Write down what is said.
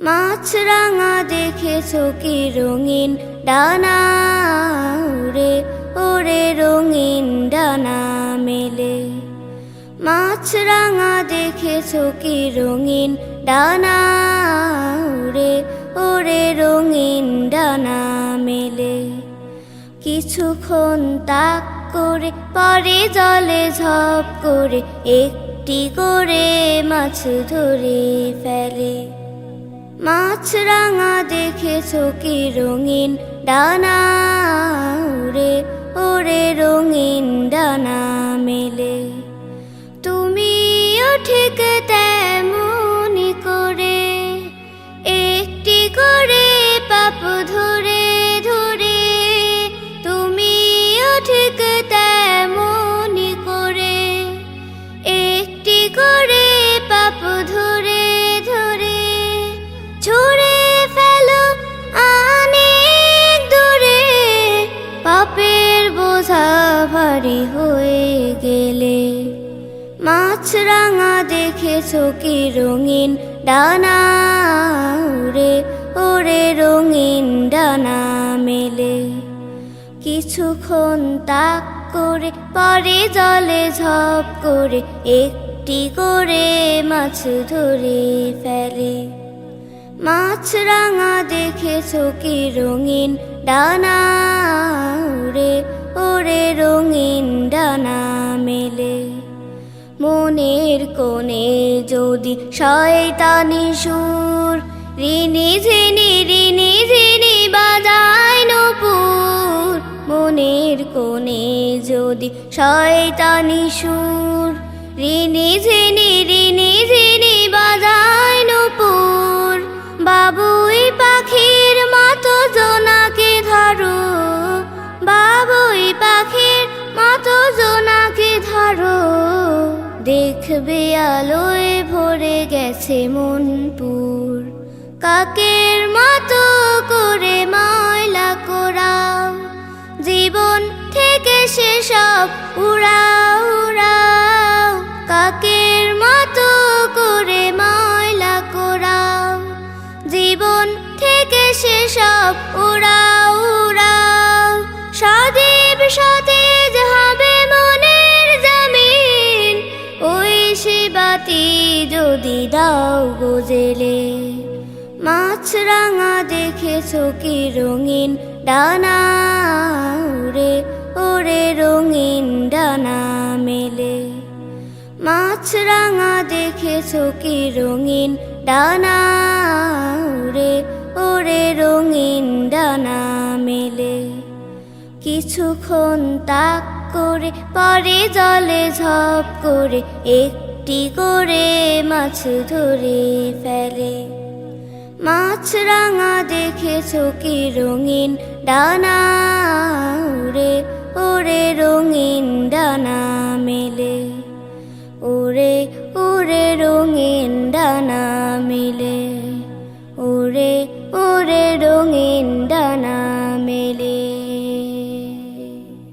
মাছরাঙা দেখেছ কি রঙিন ডানা? ওরে ওরে রঙিন ডানা মেলে। মাছরাঙা দেখেছ কি রঙিন ডানা? ওরে ওরে রঙিন ডানা মেলে। কিছুক্ষণ তাক করে, পরে জলে ঝপ করে, একটি করে মাছ ধরে ফেলে। মাছরাঙা দেখেছ কি রঙিন ডানা? ওরে ওরে রঙিন ডানা মেলে। তুমিও ঠিক ভারী হয়ে গেলে। মাছরাঙা দেখেছ কি রঙিন ডানা? ওরে ওরে রঙিন ডানা মেলে। কিছুক্ষণ তাক করে, পরে জলে ঝপ করে, একটি করে মাছ ধরে ফেলে। মাছরাঙা দেখেছ কি রঙিন ডানা? কোণে যদি শয়তানি সুর, রিনি ঝিনি রিনি ঝিনি বাজায় নপুর। মনের কোণে যদি শয়তানি সুর দেখবে আলোয় ভরে গেছে মনপুর। কাকের মতো করে ময়লা কোরাও, জীবন থেকে সেসব উড়াও উড়াও। কাকের মতো করে ময়লা কোরাও, জীবন থেকে সেসব উড়াও উড়াও। সদেব সতেজ যদি দাও গোজেলে মাছরাঙা দেখেছ কি রঙিন ডানা? ওরে ওরে রঙিন ডানা মেলে মাছরাঙা দেখেছ কি রঙিন ডানা? ওরে ওরে রঙিন ডানা মেলে, কিছুক্ষণ তাক করে, পরে জলে ঝপ করে একটি করে মাছ ধরে ফেলে। মাছ রাঙা দেখে চোখে রঙিন ডানা উড়ে, ওরে রঙিন ডানা মেলে। ওরে ওরে রঙিন ডানা মেলে। ওরে ওরে রঙিন ডানা